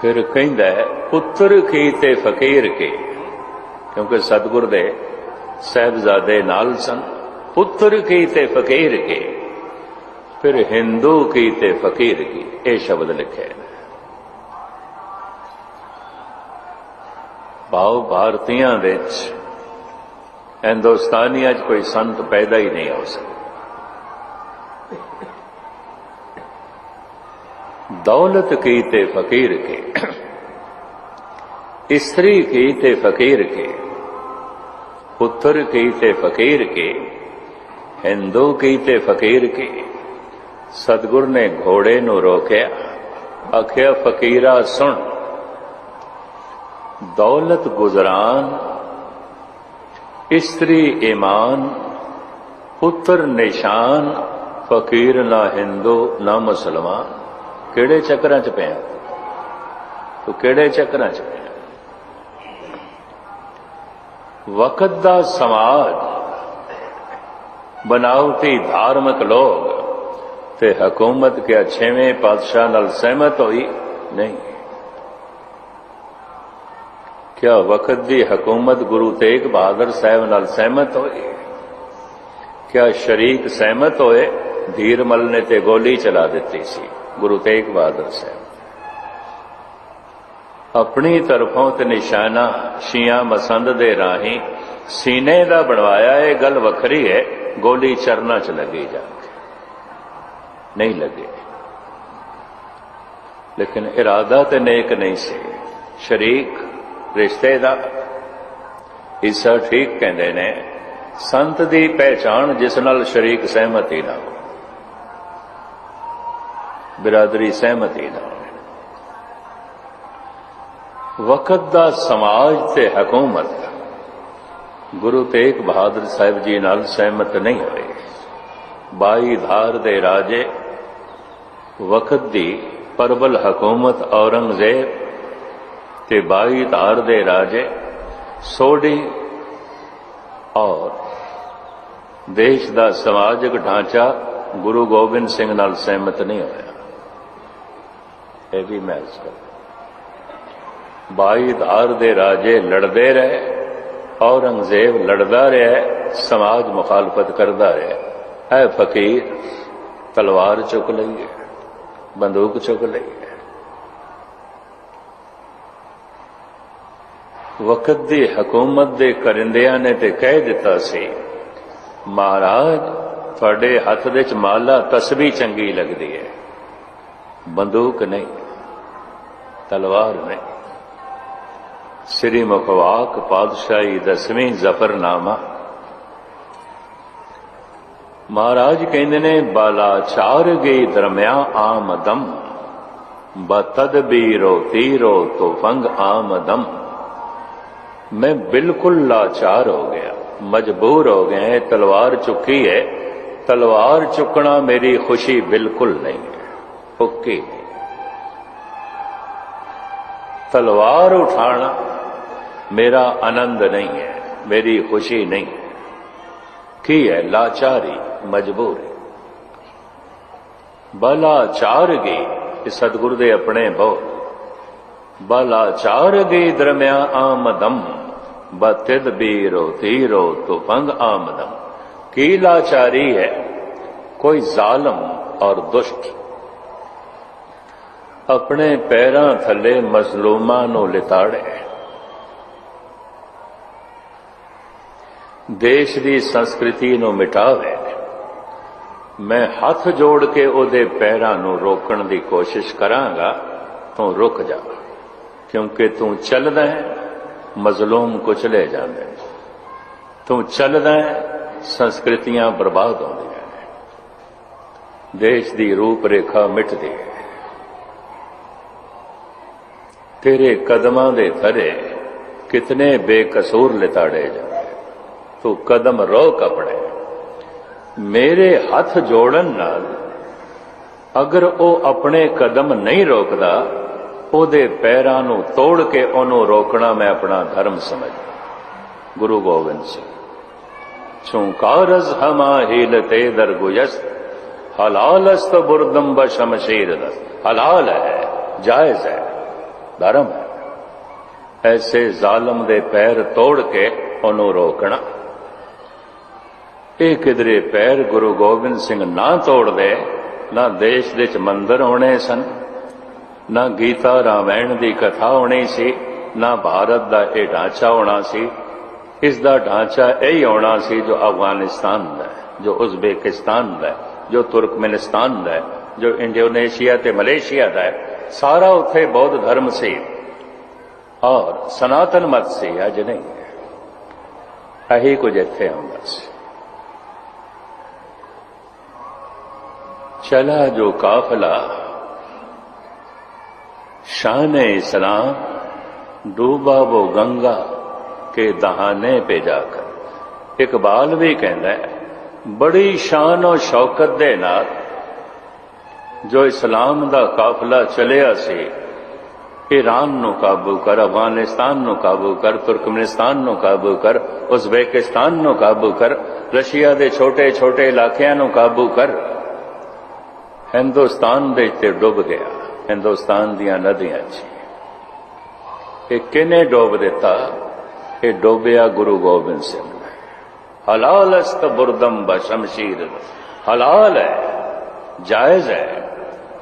ਫਿਰ ਕਹਿੰਦਾ ਹੈ, ਪੁੱਤਰ ਕੀ ਤੇ ਫਕੀਰ ਕੀ? ਕਿਉਂਕਿ ਸਤਿਗੁਰ ਦੇ ਸਹਿਬਜ਼ਾਦੇ ਨਾਲ ਸਨ। ਪੁੱਤਰ ਕੀ ਤੇ ਫਕੀਰ ਕੀ? ਫਿਰ ਹਿੰਦੂ ਕੀ ਤੇ ਫਕੀਰ ਕੀ? ਇਹ ਸ਼ਬਦ ਲਿਖਿਆ ਨੇ ਭਾਵ ਭਾਰਤੀਆਂ ਵਿੱਚ। ਹਿੰਦੁਸਤਾਨੀਆਂ 'ਚ ਕੋਈ ਸੰਤ ਪੈਦਾ ਹੀ ਨਹੀਂ ਹੋ ਸਕਦਾ। ਦੌਲਤ ਕੀ ਤੇ ਫਕੀਰ ਕੀ? ਇਸਤਰੀ ਕੀ ਤੇ ਫਕੀਰ ਕੀ? ਪੁੱਤਰ ਕੀ ਤੇ ਫਕੀਰ ਕੀ? ਹਿੰਦੂ ਕੀ ਤੇ ਫਕੀਰ ਕੀ? ਸਤਗੁਰ ਨੇ ਘੋੜੇ ਨੂੰ ਰੋਕਿਆ। ਆਖਿਆ, ਫਕੀਰਾ, ਸੁਣ। ਦੌਲਤ ਗੁਜ਼ਰਾਨ, ਇਸਤਰੀ ਈਮਾਨ, ਪੁੱਤਰ ਨਿਸ਼ਾਨ, ਫਕੀਰ ਨਾ ਹਿੰਦੂ ਨਾ ਮੁਸਲਮਾਨ। ਕਿਹੜੇ ਚੱਕਰਾਂ 'ਚ ਪਿਆ? ਤੂੰ ਕਿਹੜੇ ਚੱਕਰਾਂ 'ਚ ਪਿਆ? ਵਕਤ ਦਾ ਸਮਾਜ ਬਨਾਵਟੀ ਧਾਰਮਿਕ ਲੋਕ ਤੇ ਹਕੂਮਤ ਕੇ ਛੇਵੇਂ ਪਾਤਸ਼ਾਹ ਨਾਲ ਸਹਿਮਤ ਹੋਈ? ਨਹੀਂ। ਕਿਆ ਵਕਤ ਦੀ ਹਕੂਮਤ ਗੁਰੂ ਤੇਗ ਬਹਾਦਰ ਸਾਹਿਬ ਨਾਲ ਸਹਿਮਤ ਹੋਈ। ਕਿਆ ਸ਼ਰੀਕ ਸਹਿਮਤ ਹੋਏ ਧੀਰਮਲ ਨੇ ਤੇ ਗੋਲੀ ਚਲਾ ਦਿੱਤੀ ਸੀ ਗੁਰੂ ਤੇਗ ਬਹਾਦਰ ਸਾਹਿਬ। ਆਪਣੀ ਤਰਫੋਂ ਤੇ ਨਿਸ਼ਾਨਾ ਸ਼ੀਆਂ ਮਸੰਦ ਦੇ ਰਾਹੀਂ ਸੀਨੇ ਦਾ ਬਣਵਾਇਆ, ਇਹ ਗੱਲ ਵੱਖਰੀ ਹੈ, ਗੋਲੀ ਚਰਨਾ ਚ ਲੱਗੀ ਜਾ ਨਹੀਂ ਲੱਗੇ। ਲੇਕਿਨ ਇਰਾਦਾ ਤੇ ਨੇਕ ਨਹੀਂ ਸੀ। ਸ਼ਰੀਕ ਰਿਸ਼ਤੇ ਦਾ ਹਿੱਸਾ ਠੀਕ ਕਹਿੰਦੇ ਨੇ, ਸੰਤ ਦੀ ਪਹਿਚਾਣ ਜਿਸ ਨਾਲ ਸ਼ਰੀਕ ਸਹਿਮਤੀ ਨਾ ਹੋ ਬਿਰਾਦਰੀ ਸਹਿਮਤੀ ਨਾ ਹੋਵੇ ਵਕਤ ਦਾ ਸਮਾਜ ਤੇ ਹਕੂਮਤ, ਗੁਰੂ ਤੇਗ ਬਹਾਦਰ ਸਾਹਿਬ ਜੀ ਨਾਲ ਸਹਿਮਤ ਨਹੀਂ ਹੋਏ। ਬਾਈ ਧਾਰ ਦੇ ਰਾਜੇ, ਵਕਤ ਦੀ ਪਰਬਲ ਹਕੂਮਤ ਔਰੰਗਜ਼ੇਬ ਤੇ ਬਾਈ ਧਾਰ ਦੇ ਰਾਜੇ ਸੋਢੀ ਔਰ ਦੇਸ਼ ਦਾ ਸਮਾਜਿਕ ਢਾਂਚਾ ਗੁਰੂ ਗੋਬਿੰਦ ਸਿੰਘ ਨਾਲ ਸਹਿਮਤ ਨਹੀਂ ਹੋਇਆ। ਇਹ ਵੀ ਮੈਂ ਕਰ ਬਾਈ ਧਾਰ ਦੇ ਰਾਜੇ ਲੜਦੇ ਰਹੇ, ਔਰੰਗਜ਼ੇਬ ਲੜਦਾ ਰਿਹਾ, ਸਮਾਜ ਮੁਖਾਲਫਤ ਕਰਦਾ ਰਿਹਾ। ਐ ਫਕੀਰ ਤਲਵਾਰ ਚੁੱਕ ਲਈਏ, ਬੰਦੂਕ ਚੁੱਕ ਲਈਏ। ਵਕਤ ਦੀ ਹਕੂਮਤ ਦੇ ਕਰਿੰਦਿਆਂ ਨੇ ਤੇ ਕਹਿ ਦਿੱਤਾ ਸੀ, ਮਹਾਰਾਜ, ਤੁਹਾਡੇ ਹੱਥ ਦੇ ਚ ਮਾਲਾ ਤਸਬੀ ਚੰਗੀ ਲੱਗਦੀ ਹੈ। ਬੰਦੂਕ ਨਹੀਂ, ਤਲਵਾਰ ਨਹੀਂ। ਸ੍ਰੀ ਮੁਖਵਾਕ ਪਾਤਸ਼ਾਹੀ ਦਸਵੀਂ ਜ਼ਫਰਨਾਮਾ। ਮਹਾਰਾਜ ਕਹਿੰਦੇ ਨੇ ਬਾਲਾਚਾਰ ਗਈ ਦਰਮਿਆ ਆਮਦਮ ਬਤਦਬੀਰੋ ਤੀਰੋ ਤੋਫੰਗ ਆਮਦਮ। ਮੈਂ ਬਿਲਕੁਲ ਲਾਚਾਰ ਹੋ ਗਿਆ, ਮਜਬੂਰ ਹੋ ਗਏ ਤਲਵਾਰ ਚੁੱਕੀ ਹੈ। ਤਲਵਾਰ ਚੁੱਕਣਾ ਮੇਰੀ ਖੁਸ਼ੀ ਬਿਲਕੁਲ ਨਹੀਂ। ਹੈ ਓਕੇ। ਤਲਵਾਰ ਉਠਾਣਾ ਮੇਰਾ ਆਨੰਦ ਨਹੀਂ ਹੈ, ਮੇਰੀ ਖੁਸ਼ੀ ਨਹੀਂ। ਹੈ ਕੀ ਹੈ ਲਾਚਾਰੀ, ਮਜਬੂਰੀ? ਬਲਾਚਾਰ ਗਈ ਇਹ ਸਤਿਗੁਰ ਦੇ ਆਪਣੇ ਬਹੁ ਬਲਾਚਾਰ ਗਈ ਦਰਮਿਆ ਆਮਦਮ। ਬਤਿਦ ਬੀਰੋ ਤੀਰੋ ਤੁਫੰਗ ਆਮਦਮ। ਕੀ ਲਾਚਾਰੀ ਹੈ? ਕੋਈ ਜ਼ਾਲਮ ਔਰ ਦੁਸ਼ਟ। ਆਪਣੇ ਪੈਰਾਂ ਥੱਲੇ ਮਜ਼ਲੂਮਾਂ ਨੂੰ ਲਿਤਾੜੇ। ਦੇਸ਼ ਦੀ ਸੰਸਕ੍ਰਿਤੀ ਨੂੰ ਮਿਟਾਵੇ। ਮੈਂ ਹੱਥ ਜੋੜ ਕੇ ਉਹਦੇ ਪੈਰਾਂ ਨੂੰ ਰੋਕਣ ਦੀ ਕੋਸ਼ਿਸ਼ ਕਰਾਂਗਾ, ਤੂੰ ਰੁਕ ਜਾ, ਕਿਉਂਕਿ ਤੂੰ ਚੱਲਦਾ ਹੈ। ਮਜ਼ਲੂਮ ਕੁਚਲੇ ਜਾਂਦੇ ਤੂੰ ਚੱਲਦਾ ਸੰਸਕ੍ਰਿਤੀਆਂ ਬਰਬਾਦ ਹੁੰਦੀਆਂ ਨੇ। ਦੇਸ਼ ਦੀ ਰੂਪ ਰੇਖਾ ਮਿਟਦੀ ਹੈ। ਤੇਰੇ ਕਦਮਾਂ ਦੇ ਥਰੇ ਕਿਤਨੇ ਬੇਕਸੂਰ ਲਿਤਾੜੇ ਜਾਂਦੇ ਤੂੰ ਕਦਮ ਰੋਕ ਆਪਣੇ। ਮੇਰੇ ਹੱਥ ਜੋੜਨ ਨਾਲ ਅਗਰ ਉਹ ਆਪਣੇ ਕਦਮ ਨਹੀਂ ਰੋਕਦਾ ਉਹਦੇ ਪੈਰਾਂ ਨੂੰ ਤੋੜ ਕੇ ਉਹਨੂੰ ਰੋਕਣਾ ਮੈਂ ਆਪਣਾ ਧਰਮ ਸਮਝਦਾ। ਗੁਰੂ ਗੋਬਿੰਦ ਸਿੰਘ ਚੁੰਕਾਰਜ਼ ਹਮਾ ਹੀਲਤੇ ਦਰਗੁਯਸ ਹਲਾਲਸਤ ਬੁਰਦਮ ਬਸ਼ਮਸ਼ੀਰ ਦਸ ਹਲਾਲ ਹੈ, ਜਾਇਜ਼ ਹੈ, ਧਰਮ ਹੈ। ਐਸੇ ਜ਼ਾਲਮ ਦੇ ਪੈਰ ਤੋੜ ਕੇ ਉਹਨੂੰ ਰੋਕਣਾ। ਇਹ ਕਿਧਰੇ ਪੈਰ ਗੁਰੂ ਗੋਬਿੰਦ ਸਿੰਘ ਨਾ ਤੋੜਦੇ, ਨਾ ਦੇਸ਼ ਦੇ ਚ ਮੰਦਰ ਹੋਣੇ ਸਨ। ਨਾ ਗੀਤਾ ਰਾਮਾਇਣ ਦੀ ਕਥਾ ਹੋਣੀ ਸੀ, ਨਾ ਭਾਰਤ ਦਾ ਇਹ ਢਾਂਚਾ ਹੋਣਾ ਸੀ। ਇਸ ਦਾ ਢਾਂਚਾ ਇਹ ਹੀ ਹੋਣਾ ਸੀ ਜੋ ਅਫਗਾਨਿਸਤਾਨ ਦਾ ਜੋ ਉਜ਼ਬੇਕਿਸਤਾਨ ਦਾ ਜੋ ਤੁਰਕਮੇਨਿਸਤਾਨ ਦਾ ਜੋ ਇੰਡੋਨੇਸ਼ੀਆ ਤੇ ਮਲੇਸ਼ੀਆ ਦਾ ਸਾਰਾ ਉੱਥੇ ਬੌਧ ਧਰਮ ਸੀ। ਔਰ ਸਨਾਤਨ ਮਤ ਸੀ, ਅਜ ਨਹੀਂ ਅਹੀ ਕੁਝ ਇੱਥੇ ਆਉਂਦਾ ਸੀ। ਚਲਾ ਜੋ ਕਾਫਲਾ शान इस्लाम डूबा वो गंगा के दहाने पे जाकर ਇਕਬਾਲ ਵੀ ਕਹਿੰਦਾ ਹੈ ਬੜੀ ਸ਼ਾਨ ਔਰ ਸ਼ੌਕਤ ਦੇ ਨਾਲ ਜੋ ਇਸਲਾਮ ਦਾ ਕਾਫਲਾ ਚਲਿਆ ਸੀ ਈਰਾਨ ਨੂੰ ਕਾਬੂ ਕਰ ਅਫਗਾਨਿਸਤਾਨ ਨੂੰ ਕਾਬੂ ਕਰ ਤੁਰਕਮਨਿਸਤਾਨ ਨੂੰ ਕਾਬੂ ਕਰ ਉਜ਼ਬੇਕਿਸਤਾਨ ਨੂੰ ਕਾਬੂ ਕਰ ਰਸ਼ੀਆ ਦੇ ਛੋਟੇ ਛੋਟੇ ਇਲਾਕਿਆਂ ਨੂੰ ਕਾਬੂ ਕਰ ਹਿੰਦੁਸਤਾਨ ਦੇ ਤੇ ਡੁੱਬ ਗਿਆ ਹਿੰਦੁਸਤਾਨ ਦੀਆਂ ਨਦੀਆਂ 'ਚ ਇਹ ਕਿਨੇ ਡੋਬ ਦਿੱਤਾ ਇਹ ਡੋਬਿਆ ਗੁਰੂ ਗੋਬਿੰਦ ਸਿੰਘ ਨੇ ਹਲਾਲ ਅਸਤ ਬੁਰਦਮ ਬਸ਼ਮਸ਼ੀਰ ਹਲਾਲ ਹੈ ਜਾਇਜ਼ ਹੈ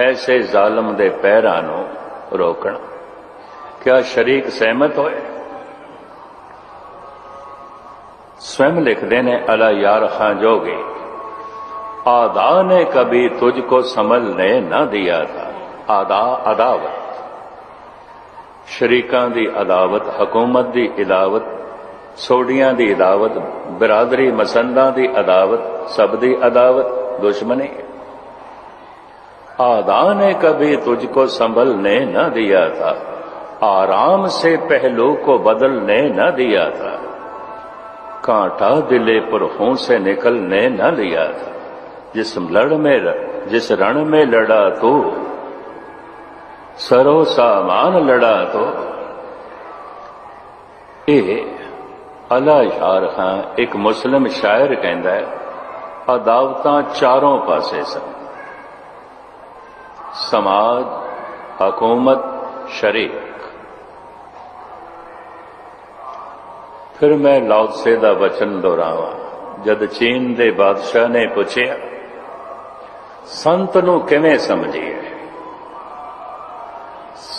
ਐਸੇ ਜ਼ਾਲਮ ਦੇ ਪੈਰਾਂ ਨੂੰ ਰੋਕਣਾ ਕਿਆ ਸ਼ਰੀਕ ਸਹਿਮਤ ਹੋਏ स्वयं लिखते ने अला यार खां जोगे आदा ने कभी तुझको संभलने न दिया था आदा अदावत शरीकां दी अदावत हुकूमत दी इदावत ਸੋਡੀਆਂ ਦੀ ਅਦਾਵਤ ਬਰਾਦਰੀ ਮਸੰਦਾਂ ਦੀ ਅਦਾਵਤ ਸਭ ਦੀ ਅਦਾਵਤ ਦੁਸ਼ਮਣੀ आदा ने कभी तुझको संभलने न दिया था आराम से पहलू को बदलने न दिया था कांटा दिले पुरखों से निकलने न लिया था जिस लड़ में जिस रण में लड़ा तो ਸਰੋ ਸਾਮਾਨ ਲੜਾ લડાતો ਇਹ ਅਲਾ ਯਾਰ ਖਾਂ ਇੱਕ ਮੁਸਲਮ ਸ਼ਾਇਰ ਕਹਿੰਦਾ ਹੈ, ਅਦਾਵਤਾਂ ਚਾਰੋਂ ਪਾਸੇ ਸਨ। ਸਮਾਜ, ਹਕੂਮਤ, ਸ਼ਰੀਕ। ਫਿਰ ਮੈਂ ਲਾਉਸੇ ਦਾ ਵਚਨ ਦੁਹਰਾਵਾਂ, ਜਦ ਚੀਨ ਦੇ ਬਾਦਸ਼ਾਹ ਨੇ ਪੁੱਛਿਆ, ਸੰਤ ਨੂੰ ਕਿਵੇਂ ਸਮਝੀਏ?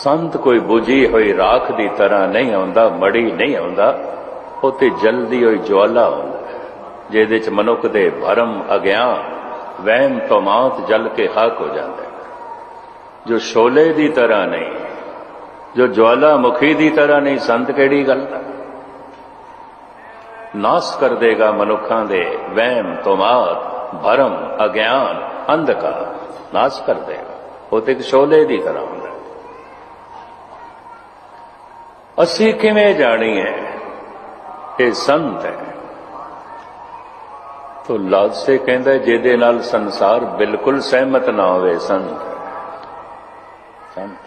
ਸੰਤ ਕੋਈ ਬੁਝੀ ਹੋਈ ਰਾਖ ਦੀ ਤਰ੍ਹਾਂ ਨਹੀਂ ਆਉਂਦਾ, ਮੜੀ ਨਹੀਂ ਆਉਂਦਾ ਉਹ ਤੇ ਜਲਦੀ ਹੋਈ ਜਵਾਲਾ ਆਉਂਦਾ ਜਿਹਦੇ ਚ ਮਨੁੱਖ ਦੇ ਭਰਮ, ਅਗਿਆਨ, ਵਹਿਮ ਤੋਮਾਤ ਜਲ ਕੇ ਖਾਕ ਹੋ ਜਾਂਦਾ ਜੋ ਸ਼ੋਲੇ ਦੀ ਤਰ੍ਹਾਂ ਨਹੀਂ, ਜੋ ਜਵਾਲਾ ਮੁਖੀ ਦੀ ਤਰ੍ਹਾਂ ਨਹੀਂ, ਸੰਤ ਕਿਹੜੀ ਗੱਲ ਦਾ? ਨਾਸ ਕਰ ਦੇਗਾ ਮਨੁੱਖਾਂ ਦੇ ਵਹਿਮ ਤੋਮਾਤ ਭਰਮ, ਅਗਿਆਨ, ਅੰਧਕਾਰ, ਨਾਸ ਕਰ ਦੇਗਾ। ਉਹ ਤੇ ਸ਼ੋਲੇ ਦੀ ਤਰ੍ਹਾਂ ਹੁੰਦਾ ਹੈ। ਅਸੀਂ ਕਿਵੇਂ ਜਾਣੀਏ ਇਹ ਸੰਤ ਹੈ। ਤੋ ਲਾਜ਼ੇ ਕਹਿੰਦਾ ਜਿਹਦੇ ਨਾਲ ਸੰਸਾਰ ਬਿਲਕੁਲ ਸਹਿਮਤ ਨਾ ਹੋਵੇ, ਸੰਤ ਸੰਤ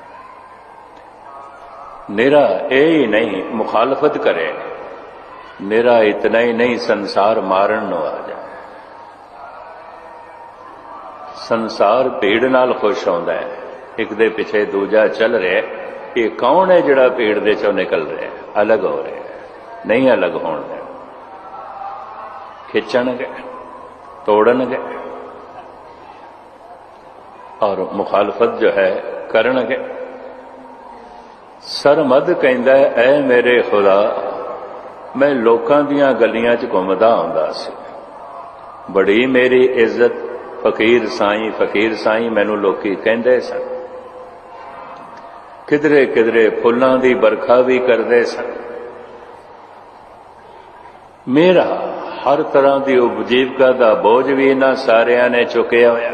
ਨਿਰਾ ਇਹ ਹੀ ਨਹੀਂ, ਮੁਖਾਲਫਤ ਕਰੇ। ਨਿਰਾ ਇਤਨਾ ਹੀ ਨਹੀਂ, ਸੰਸਾਰ ਮਾਰਨ ਨੂੰ ਆ ਜਾਏ। ਸੰਸਾਰ ਭੀੜ ਨਾਲ ਖੁਸ਼ ਹੁੰਦਾ ਹੈ। ਇੱਕ ਦੇ ਪਿੱਛੇ ਦੂਜਾ ਚੱਲ ਰਿਹਾ ਹੈ। ਇਹ ਕੌਣ ਹੈ ਜਿਹੜਾ ਭੀੜ ਦੇ ਚੋਂ ਨਿਕਲ ਰਿਹਾ ਹੈ? ਅਲੱਗ ਹੋ ਰਿਹਾ ਹੈ। ਨਹੀਂ ਅਲੱਗ ਹੋਣ ਦੇ ਖਿੱਚਣਗੇ ਤੋੜਨਗੇ। ਔਰ ਮੁਖਾਲਫਤ ਜੋ ਹੈ ਕਰਨਗੇ। ਸਰਮਦ ਕਹਿੰਦਾ ਹੈ, ਐ ਮੇਰੇ ਖੁਦਾ ਮੈਂ ਲੋਕਾਂ ਦੀਆਂ ਗਲੀਆਂ 'ਚ ਘੁੰਮਦਾ ਆਉਂਦਾ ਸੀ। ਬੜੀ ਮੇਰੀ ਇੱਜ਼ਤ ਫਕੀਰ ਸਾਈਂ ਫਕੀਰ ਸਾਈਂ ਮੈਨੂੰ ਲੋਕੀ ਕਹਿੰਦੇ ਸਨ। ਕਿਧਰੇ ਕਿਧਰੇ ਫੁੱਲਾਂ ਦੀ ਵਰਖਾ ਵੀ ਕਰਦੇ ਸਨ। ਮੇਰਾ ਹਰ ਤਰ੍ਹਾਂ ਦੀ ਉਪਜੀਵਕਾ ਦਾ ਬੋਝ ਵੀ ਇਹਨਾਂ ਸਾਰਿਆਂ ਨੇ ਚੁੱਕਿਆ ਹੋਇਆ।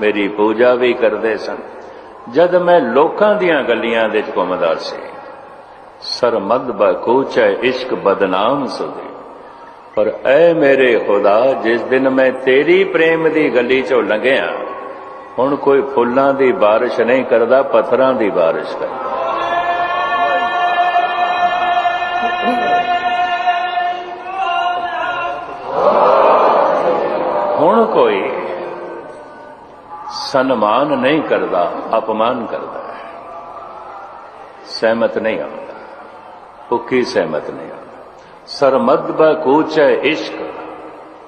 ਮੇਰੀ ਪੂਜਾ ਵੀ ਕਰਦੇ ਸਨ। ਜਦ ਮੈਂ ਲੋਕਾਂ ਦੀਆਂ ਗਲੀਆਂ ਦੇ ਚ ਘੁੰਮਦਾ ਸੀ, ਸਰਮਦ ਬਕੂਚ ਇਸ਼ਕ ਬਦਨਾਮ ਸੁਦੇ। ਪਰ ਐ ਮੇਰੇ ਖੁਦਾ, ਜਿਸ ਦਿਨ ਮੈਂ ਤੇਰੀ ਪ੍ਰੇਮ ਦੀ ਗਲੀ ਚੋਂ ਲੰਘਿਆ ਹੁਣ ਕੋਈ ਫੁੱਲਾਂ ਦੀ ਬਾਰਿਸ਼ ਨਹੀਂ ਕਰਦਾ, ਪੱਥਰਾਂ ਦੀ ਬਾਰਿਸ਼ ਕਰਦਾ ਹੁਣ ਕੋਈ ਸਨਮਾਨ ਨਹੀਂ ਕਰਦਾ, ਅਪਮਾਨ ਕਰਦਾ ਸਹਿਮਤ ਨਹੀਂ ਆਉਂਦਾ, ਭੁੱਖੀ ਸਹਿਮਤ ਨਹੀਂ ਆਉਂਦਾ। ਸਰਮਦ ਬਕੂਚ ਇਸ਼ਕ,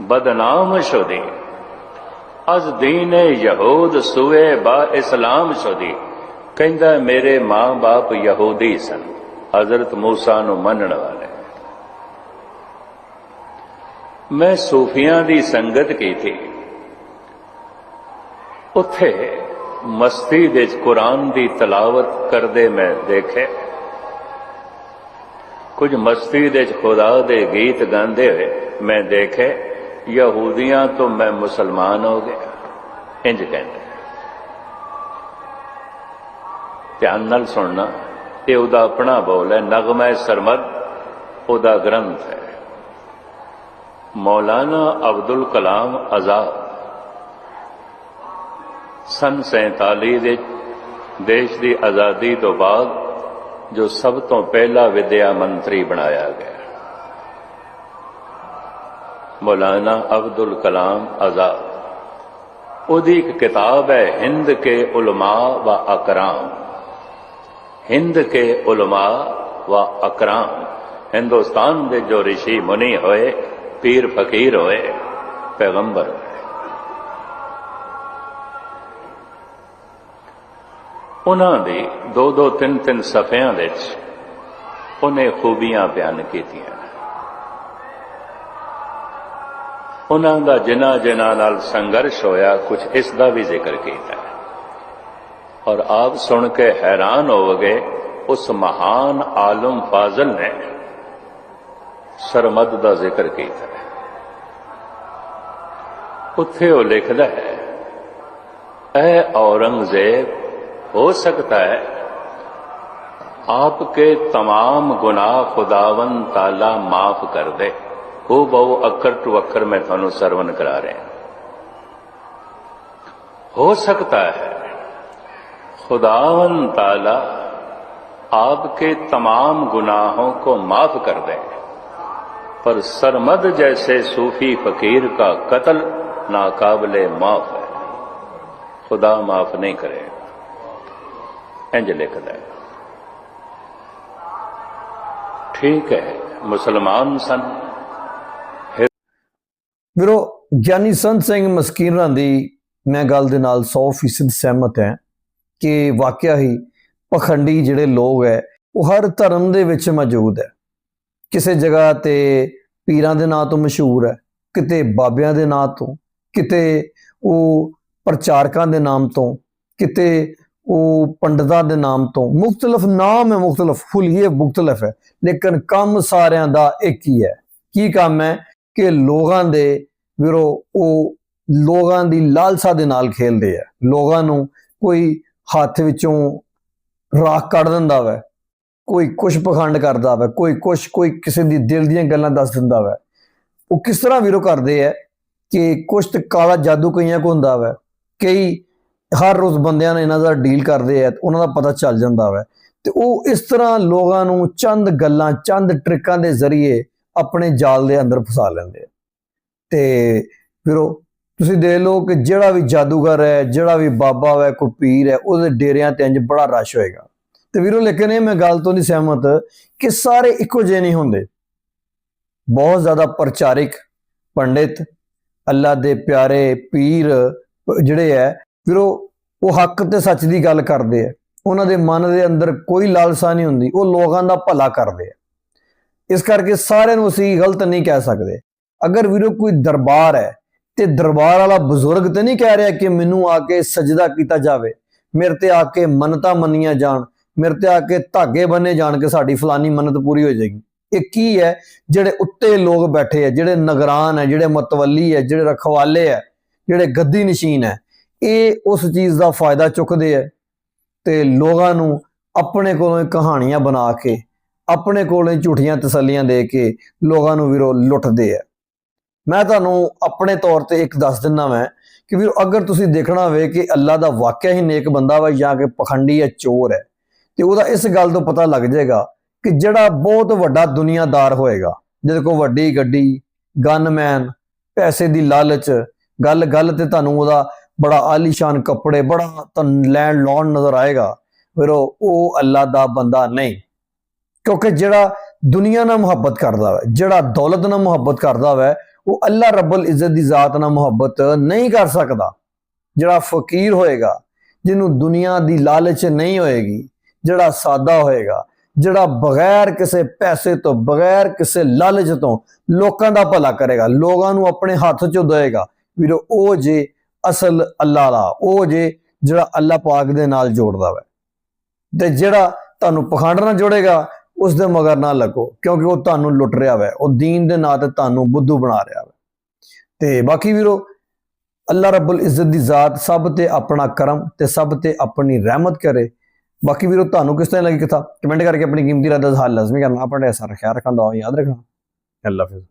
ਬਦਨਾਮ ਸ਼ੁਦੀ। ਅਜ਼ ਦੀਨ ਯਹੂਦ ਸੁਏ ਬਾ ਇਸਲਾਮ ਸ਼ੁਦੀ ਕਹਿੰਦਾ ਮੇਰੇ ਮਾਂ-ਬਾਪ ਯਹੂਦੀ ਸਨ ਹਜ਼ਰਤ موسی ਨੂੰ ਮੰਨਣ ਵਾਲੇ ਮੈਂ ਸੂਫੀਆਂ ਦੀ ਸੰਗਤ ਕੀਤੀ ਉੱਥੇ ਮਸਤੀ ਦੇ ਵਿੱਚ ਕੁਰਾਨ ਦੀ ਤਲਾਵਤ ਕਰਦੇ ਮੈਂ ਦੇਖੇ ਕੁਝ ਮਸਤੀ ਦੇ ਵਿੱਚ ਖੁਦਾ ਦੇ ਗੀਤ ਗਾਉਂਦੇ ਹੋਏ ਮੈਂ ਦੇਖੇ ਯਹੂਦੀਆਂ ਤੋਂ ਮੈਂ ਮੁਸਲਮਾਨ ਹੋ ਗਿਆ। ਇੰਜ ਕਹਿੰਦੇ ਧਿਆਨ ਨਾਲ ਸੁਣਨਾ, ਇਹ ਉਹਦਾ ਆਪਣਾ ਬੋਲ ਹੈ, ਨਗਮਾ ਸਰਮਦ, ਉਹਦਾ ਗ੍ਰੰਥ ਹੈ। ਮੌਲਾਨਾ ਅਬਦੁਲ ਕਲਾਮ ਆਜ਼ਾਦ, ਸਨ 47 ਦੇ ਦੇਸ਼ ਦੀ ਆਜ਼ਾਦੀ ਤੋਂ ਬਾਅਦ ਜੋ ਸਭ ਤੋਂ ਪਹਿਲਾ ਵਿਦਿਆ ਮੰਤਰੀ ਬਣਾਇਆ ਗਿਆ। ਮੌਲਾਨਾ ਅਬਦੁਲ ਕਲਾਮ ਆਜ਼ਾਦ ਉਹਦੀ ਇੱਕ ਕਿਤਾਬ ਹੈ, ਹਿੰਦ ਕੇ ਉਲਮਾ व ਅਕਰਾਮ। ਹਿੰਦ ਕੇ ਉਲਮਾ व ਅਕਰਾਮ। ਹਿੰਦੁਸਤਾਨ ਦੇ ਜੋ ਰਿਸ਼ੀ ਮੁਨੀ ਹੋਏ, ਪੀਰ ਫਕੀਰ ਹੋਏ, ਪੈਗੰਬਰ ਹੋਏ। ਉਹਨਾਂ ਦੇ ਦੋ ਦੋ ਤਿੰਨ ਤਿੰਨ ਸਫ਼ਿਆਂ ਵਿੱਚ ਉਹਨੇ ਖੂਬੀਆਂ ਬਿਆਨ ਕੀਤੀਆਂ। ਉਹਨਾਂ ਦਾ ਜਿਨ੍ਹਾਂ ਜਿਨ੍ਹਾਂ ਨਾਲ ਸੰਘਰਸ਼ ਹੋਇਆ ਕੁਝ ਇਸ ਦਾ ਵੀ ਜ਼ਿਕਰ ਕੀਤਾ ਹੈ ਔਰ ਆਪ ਸੁਣ ਕੇ ਹੈਰਾਨ ਹੋਵੋਗੇ ਉਸ ਮਹਾਨ ਆਲਮ ਫਾਜ਼ਲ ਨੇ ਸਰਮਦ ਦਾ ਜ਼ਿਕਰ ਕੀਤਾ ਹੈ ਉੱਥੇ ਉਹ ਲਿਖਦਾ ਹੈ ਐ औरंगजेब हो सकता है आपके तमाम गुनाह खुदावन ताला माफ कर दे بہو اکر ٹو اکر میں تھوانو سرون کرا رہے ہیں۔ ہو سکتا ہے خدا تعالی آپ کے تمام گناہوں کو معاف کر دیں پر سرمد جیسے صوفی فقیر کا قتل ناقابل معاف ہے۔ خدا معاف نہیں کرے۔ اینج لکھ دیں ٹھیک ہے، مسلمان سن
ਵੀਰੋ, ਗਿਆਨੀ ਸੰਤ ਸਿੰਘ ਮਸਕੀਨਾਂ ਦੀ ਮੈਂ ਗੱਲ ਦੇ ਨਾਲ 100% ਸਹਿਮਤ ਹਾਂ ਕਿ ਵਾਕਿਆ ਹੀ ਪਖੰਡੀ ਜਿਹੜੇ ਲੋਕ ਹੈ, ਉਹ ਹਰ ਧਰਮ ਦੇ ਵਿੱਚ ਮੌਜੂਦ ਹੈ। ਕਿਸੇ ਜਗ੍ਹਾ ਤੇ ਪੀਰਾਂ ਦੇ ਨਾਂ ਤੋਂ ਮਸ਼ਹੂਰ ਹੈ, ਕਿਤੇ ਬਾਬਿਆਂ ਦੇ ਨਾਂ ਤੋਂ, ਕਿਤੇ ਉਹ ਪ੍ਰਚਾਰਕਾਂ ਦੇ ਨਾਮ ਤੋਂ, ਕਿਤੇ ਉਹ ਪੰਡਤਾਂ ਦੇ ਨਾਮ ਤੋਂ ਮੁxtਲਫ ਨਾਮ ਹੈ ਮੁxtਲਫ ਹੁਲੀਏ ਮੁxtਲਫ ਹੈ, ਲੇਕਿਨ ਕੰਮ ਸਾਰਿਆਂ ਦਾ ਇੱਕ ਹੀ ਹੈ। ਕੀ ਕੰਮ ਹੈ? ਕਿ ਲੋਕਾਂ ਦੇ ਵੀਰੋ, ਉਹ ਲੋਕਾਂ ਦੀ ਲਾਲਸਾ ਦੇ ਨਾਲ ਖੇਲਦੇ ਆ। ਲੋਕਾਂ ਨੂੰ ਕੋਈ ਹੱਥ ਵਿੱਚੋਂ ਰਾਖ ਕੱਢ ਦਿੰਦਾ ਵੈ, ਕੋਈ ਕੁਛ ਪਖੰਡ ਕਰਦਾ ਵੈ, ਕੋਈ ਕੁਛ, ਕੋਈ ਕਿਸੇ ਦੀ ਦਿਲ ਦੀਆਂ ਗੱਲਾਂ ਦੱਸ ਦਿੰਦਾ ਵੈ। ਉਹ ਕਿਸ ਤਰ੍ਹਾਂ ਵੀਰੋ ਕਰਦੇ ਆ ਕਿ ਕੁਛ ਤੇ ਕਾਲਾ ਜਾਦੂ ਕਈਆਂ ਕੋ ਹੁੰਦਾ ਵੈ। ਕਈ ਹਰ ਰੋਜ਼ ਬੰਦਿਆਂ ਨਾਲ ਇਹਨਾਂ ਦਾ ਡੀਲ ਕਰਦੇ ਆ, ਉਹਨਾਂ ਦਾ ਪਤਾ ਚੱਲ ਜਾਂਦਾ ਵੈ। ਤੇ ਉਹ ਇਸ ਤਰ੍ਹਾਂ ਲੋਕਾਂ ਨੂੰ ਚੰਦ ਗੱਲਾਂ, ਚੰਦ ਟ੍ਰਿਕਾਂ ਦੇ ਜ਼ਰੀਏ ਆਪਣੇ ਜਾਲ ਦੇ ਅੰਦਰ ਫਸਾ ਲੈਂਦੇ ਆ। ਤੇ ਫਿਰ ਉਹ ਤੁਸੀਂ ਦੇਖ ਲਓ ਕਿ ਜਿਹੜਾ ਵੀ ਜਾਦੂਗਰ ਹੈ, ਜਿਹੜਾ ਵੀ ਬਾਬਾ ਹੈ, ਕੋਈ ਪੀਰ ਹੈ, ਉਹਦੇ ਡੇਰਿਆਂ ਤੇ ਇੰਜ ਬੜਾ ਰਸ਼ ਹੋਏਗਾ। ਤੇ ਵੀਰੋ, ਲੇਕਿਨ ਇਹ ਮੈਂ ਗੱਲ ਤੋਂ ਨਹੀਂ ਸਹਿਮਤ ਕਿ ਸਾਰੇ ਇੱਕੋ ਜਿਹੇ ਨਹੀਂ ਹੁੰਦੇ। ਬਹੁਤ ਜ਼ਿਆਦਾ ਪ੍ਰਚਾਰਿਕ ਪੰਡਿਤ, ਅੱਲਾ ਦੇ ਪਿਆਰੇ ਪੀਰ ਜਿਹੜੇ ਹੈ, ਵੀਰੋ, ਉਹ ਹੱਕ ਤੇ ਸੱਚ ਦੀ ਗੱਲ ਕਰਦੇ ਆ। ਉਹਨਾਂ ਦੇ ਮਨ ਦੇ ਅੰਦਰ ਕੋਈ ਲਾਲਸਾ ਨਹੀਂ ਹੁੰਦੀ, ਉਹ ਲੋਕਾਂ ਦਾ ਭਲਾ ਕਰਦੇ ਆ। ਇਸ ਕਰਕੇ ਸਾਰਿਆਂ ਨੂੰ ਅਸੀਂ ਗਲਤ ਨਹੀਂ ਕਹਿ ਸਕਦੇ। ਅਗਰ ਵੀਰੋ ਕੋਈ ਦਰਬਾਰ ਹੈ, ਤੇ ਦਰਬਾਰ ਵਾਲਾ ਬਜ਼ੁਰਗ ਤੇ ਨਹੀਂ ਕਹਿ ਰਿਹਾ ਕਿ ਮੈਨੂੰ ਆ ਕੇ ਸਜਦਾ ਕੀਤਾ ਜਾਵੇ। ਮੇਰੇ ਤੇ ਆ ਕੇ ਮੰਨਤਾਂ ਮੰਨੀਆਂ ਜਾਣ, ਮੇਰੇ ਤੇ ਆ ਕੇ ਧਾਗੇ ਬੰਨੇ ਜਾਣ ਕੇ ਸਾਡੀ ਫਲਾਨੀ ਮੰਨਤ ਪੂਰੀ ਹੋ ਜਾਏਗੀ। ਇਹ ਕੀ ਹੈ? ਜਿਹੜੇ ਉੱਤੇ ਲੋਕ ਬੈਠੇ ਆ ਜਿਹੜੇ ਨਗਰਾਨ ਹੈ, ਜਿਹੜੇ ਮਤਵੱਲੀ ਹੈ, ਜਿਹੜੇ ਰਖਵਾਲੇ ਹੈ, ਜਿਹੜੇ ਗੱਦੀ ਨਸ਼ੀਨ ਹੈ, ਇਹ ਉਸ ਚੀਜ਼ ਦਾ ਫਾਇਦਾ ਚੁੱਕਦੇ ਆ ਤੇ ਲੋਕਾਂ ਨੂੰ ਆਪਣੇ ਕੋਲੋਂ ਕਹਾਣੀਆਂ ਬਣਾ ਕੇ ਆਪਣੇ ਕੋਲੋਂ ਹੀ ਝੂਠੀਆਂ ਤਸੱਲੀਆਂ ਦੇ ਕੇ ਲੋਕਾਂ ਨੂੰ ਵੀਰੋ ਲੁੱਟਦੇ ਆ। ਮੈਂ ਤੁਹਾਨੂੰ ਆਪਣੇ ਤੌਰ ਤੇ ਇੱਕ ਦੱਸ ਦਿੰਦਾ ਮੈਂ ਕਿ ਵੀਰੋ ਅਗਰ ਤੁਸੀਂ ਦੇਖਣਾ ਹੋਵੇ ਕਿ ਅੱਲਾ ਦਾ ਵਾਕਿਆ ਹੀ ਨੇਕ ਬੰਦਾ ਵਾ ਜਾਂ ਕਿ ਪਖੰਡੀ ਹੈ ਚੋਰ ਹੈ, ਤੇ ਉਹਦਾ ਇਸ ਗੱਲ ਤੋਂ ਪਤਾ ਲੱਗ ਜਾਏਗਾ ਕਿ ਜਿਹੜਾ ਬਹੁਤ ਵੱਡਾ ਦੁਨੀਆਦਾਰ ਹੋਏਗਾ, ਜਿਹਦੇ ਕੋਲ ਵੱਡੀ ਗੱਡੀ ਗਨਮੈਨ ਪੈਸੇ ਦੀ ਲਾਲਚ ਗੱਲ ਗੱਲ ਤੇ ਤੁਹਾਨੂੰ ਉਹਦਾ ਬੜਾ ਆਲੀਸ਼ਾਨ ਕੱਪੜੇ, ਬੜਾ ਤੁਹਾਨੂੰ ਲੈਂਡ ਲੌਨ ਨਜ਼ਰ ਆਏਗਾ, ਵੀਰੋ ਉਹ ਅੱਲਾ ਦਾ ਬੰਦਾ ਨਹੀਂ। ਕਿਉਂਕਿ ਜਿਹੜਾ ਦੁਨੀਆ ਨਾਲ ਮੁਹੱਬਤ ਕਰਦਾ ਹੈ ਜਿਹੜਾ ਦੌਲਤ ਨਾਲ ਮੁਹੱਬਤ ਕਰਦਾ ਹੈ ਉਹ ਅੱਲਾ ਰੱਬਲ ਇੱਜ਼ਤ ਦੀ ਜ਼ਾਤ ਨਾਲ ਮੁਹੱਬਤ ਨਹੀਂ ਕਰ ਸਕਦਾ। ਜਿਹੜਾ ਫਕੀਰ ਹੋਏਗਾ, ਜਿਹਨੂੰ ਦੁਨੀਆ ਦੀ ਲਾਲਚ ਨਹੀਂ ਹੋਏਗੀ, ਜਿਹੜਾ ਸਾਦਾ ਹੋਏਗਾ, ਜਿਹੜਾ ਬਗੈਰ ਕਿਸੇ ਪੈਸੇ ਤੋਂ, ਬਗੈਰ ਕਿਸੇ ਲਾਲਚ ਤੋਂ ਲੋਕਾਂ ਦਾ ਭਲਾ ਕਰੇਗਾ, ਲੋਕਾਂ ਨੂੰ ਆਪਣੇ ਹੱਥ ਚੋਂ ਦੇਏਗਾ, ਵੀਰੋ, ਉਹ ਜੇ ਅਸਲ ਅੱਲਾ ਦਾ ਉਹ ਜੇ ਜਿਹੜਾ ਅੱਲਾ ਪਾਕ ਦੇ ਨਾਲ ਜੋੜਦਾ ਹੈ ਤੇ ਜਿਹੜਾ ਤੁਹਾਨੂੰ ਪਖੰਡ ਨਾਲ ਜੋੜੇਗਾ ਉਸ ਦੇ ਮਗਰ ਨਾ ਲੱਗੋ, ਕਿਉਂਕਿ ਉਹ ਤੁਹਾਨੂੰ ਲੁੱਟ ਰਿਹਾ ਹੈ ਉਹ ਦੀਨ ਦੇ ਨਾਂ ਤੇ ਤੁਹਾਨੂੰ ਬੁੱਧੂ ਬਣਾ ਰਿਹਾ ਵੈ। ਤੇ ਬਾਕੀ ਵੀਰੋ, ਅੱਲਾ ਰੱਬੁਲ ਇੱਜ਼ਤ ਦੀ ਜ਼ਾਤ ਸਭ ਤੇ ਆਪਣਾ ਕਰਮ ਤੇ ਸਭ ਤੇ ਆਪਣੀ ਰਹਿਮਤ ਕਰੇ। ਬਾਕੀ ਵੀਰੋ, ਤੁਹਾਨੂੰ ਕਿਸ ਤਰ੍ਹਾਂ ਲੱਗੀ ਕਥਾ? ਕਮੈਂਟ ਕਰਕੇ ਆਪਣੀ ਕੀਮਤੀ ਰਾਏ ਦਾ ਹਾਲ ਲਾਜ਼ਮੀ ਕਰਨਾ। ਆਪਣੇ ਐਸਾ ਖਿਆਲ ਰੱਖਣਾ ਦੁਆ ਯਾਦ ਰੱਖਣਾ। ਅੱਲਾ ਹਾਫਿਜ਼।